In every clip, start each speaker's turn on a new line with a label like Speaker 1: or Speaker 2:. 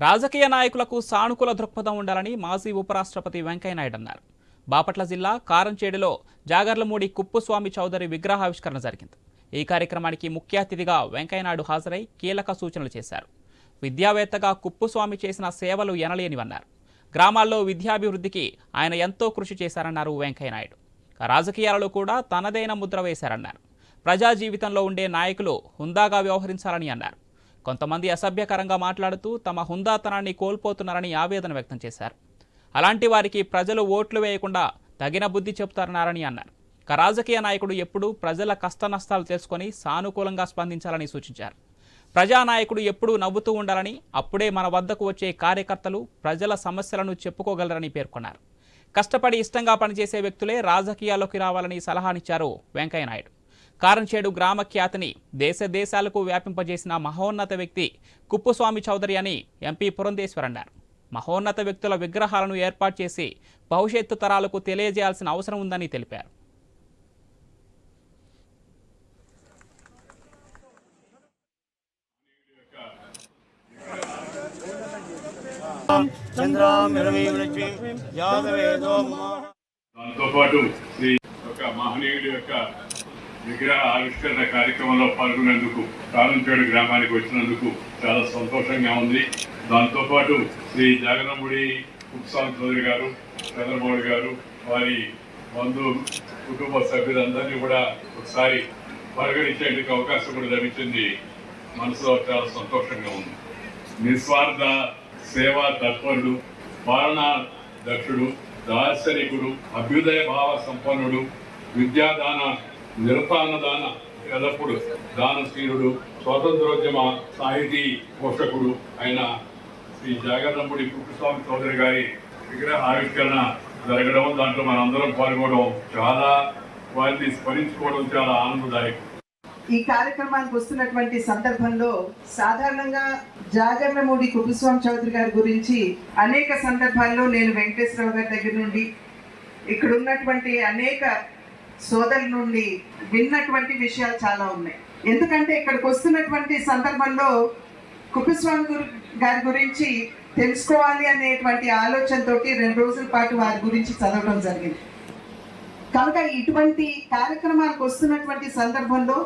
Speaker 1: రాజకీయ నాయకులకు సానుకూల దృక్పథం ఉండాలని మాజీ ఉపరాష్ట్రపతి వెంకయ్యనాయుడు అన్నారు. బాపట్ల జిల్లా కారంచేడులో జాగర్లమూడి కుప్పుస్వామి చౌదరి విగ్రహావిష్కరణ జరిగింది. ఈ కార్యక్రమానికి ముఖ్య అతిథిగా వెంకయ్యనాయుడు హాజరై కీలక సూచనలు చేశారు. విద్యావేత్తగా కుప్పుస్వామి చేసిన సేవలు ఎనలేనివన్నారు. గ్రామాల్లో విద్యాభివృద్ధికి ఆయన ఎంతో కృషి చేశారన్నారు వెంకయ్యనాయుడు. రాజకీయాలలో కూడా తనదైన ముద్ర వేశారన్నారు. ప్రజా జీవితంలో ఉండే నాయకులు హుందాగా వ్యవహరించాలని అన్నారు. కొంతమంది అసభ్యకరంగా మాట్లాడుతూ తమ హుందాతనాన్ని కోల్పోతున్నారని ఆవేదన వ్యక్తం చేశారు. అలాంటి వారికి ప్రజలు ఓట్లు వేయకుండా తగిన బుద్ధి చెబుతారన్నారని అన్నారు. ఒక రాజకీయ నాయకుడు ఎప్పుడూ ప్రజల కష్టనష్టాలు తెలుసుకొని సానుకూలంగా స్పందించాలని సూచించారు. ప్రజానాయకుడు ఎప్పుడూ నవ్వుతూ ఉండాలని అప్పుడే మన వద్దకు వచ్చే కార్యకర్తలు ప్రజల సమస్యలను చెప్పుకోగలరని పేర్కొన్నారు. కష్టపడి ఇష్టంగా పనిచేసే వ్యక్తులే రాజకీయాల్లోకి రావాలని సలహానిచ్చారు వెంకయ్యనాయుడు కారంచేడు గ్రామ ఖ్యాతిని దేశ దేశాలకు వ్యాపింపజేసిన మహోన్నత వ్యక్తి కుప్పుస్వామి చౌదరి అని ఎంపీ పురంధేశ్వర్ అన్నారు. మహోన్నత వ్యక్తుల విగ్రహాలను ఏర్పాటు చేసి భవిష్యత్తు తరాలకు తెలియజేయాల్సిన అవసరం ఉందని తెలిపారు.
Speaker 2: దాంతో పాటు శ్రీ యొక్క మహనీయుడి యొక్క విగ్రహ ఆవిష్కరణ కార్యక్రమంలో పాల్గొనేందుకు కారంచేడు గ్రామానికి వచ్చినందుకు చాలా సంతోషంగా ఉంది. దాంతోపాటు శ్రీ జగనముడి కుప్సాన్ చౌదరి గారు చంద్రమౌళి గారు వారి బంధు కుటుంబ సభ్యులందరినీ కూడా ఒకసారి పరిగణించేందుకు అవకాశం కూడా లభించింది. మనసులో చాలా సంతోషంగా ఉంది. నిస్వార్థ సేవా తత్పరుడు పాలనా దక్షుడు దార్శనికుడు అభ్యుదయ భావ సంపన్నుడు విద్యాదాన నిరతానదాన ఎల్లప్పుడు దానశీలుడు స్వాతంత్రోద్యమ సాహితీ పోషకుడు అయిన శ్రీ జాగర్ణముడి కుప్పస్వామి చౌదరి గారి విగ్రహ ఆవిష్కరణ జరగడం దాంట్లో మనందరం పాల్గొనడం చాలా వారిని స్మరించుకోవడం చాలా ఆనందదాయకం.
Speaker 3: ఈ కార్యక్రమానికి వస్తున్నటువంటి సందర్భంలో సాధారణంగా జాగర్ణమూడి కుపుస్వామి చౌదరి గారి గురించి అనేక సందర్భాల్లో నేను వెంకటేశ్వరరావు గారి దగ్గర నుండి ఇక్కడ ఉన్నటువంటి అనేక సోదరుల నుండి విన్నటువంటి విషయాలు చాలా ఉన్నాయి. ఎందుకంటే ఇక్కడికి వస్తున్నటువంటి సందర్భంలో కుపుస్వామి గురు గారి గురించి తెలుసుకోవాలి అనేటువంటి ఆలోచనతోటి రెండు రోజుల పాటు వారి గురించి చదవడం జరిగింది. కనుక ఇటువంటి కార్యక్రమాలకు వస్తున్నటువంటి సందర్భంలో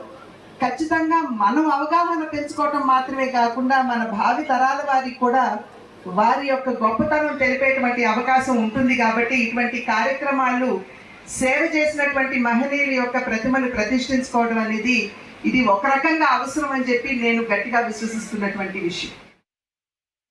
Speaker 3: ఖచ్చితంగా మనం అవగాహన పెంచుకోవటం మాత్రమే కాకుండా మన భావి తరాల వారికి కూడా వారి యొక్క గొప్పతనం తెలిపేటువంటి అవకాశం ఉంటుంది కాబట్టి ఇటువంటి కార్యక్రమాలు సేవ చేసినటువంటి మహనీయుల యొక్క ప్రతిమను ప్రతిష్ఠించుకోవడం అనేది ఇది ఒక రకంగా అవసరం అని చెప్పి నేను గట్టిగా విశ్వసిస్తున్నటువంటి విషయం.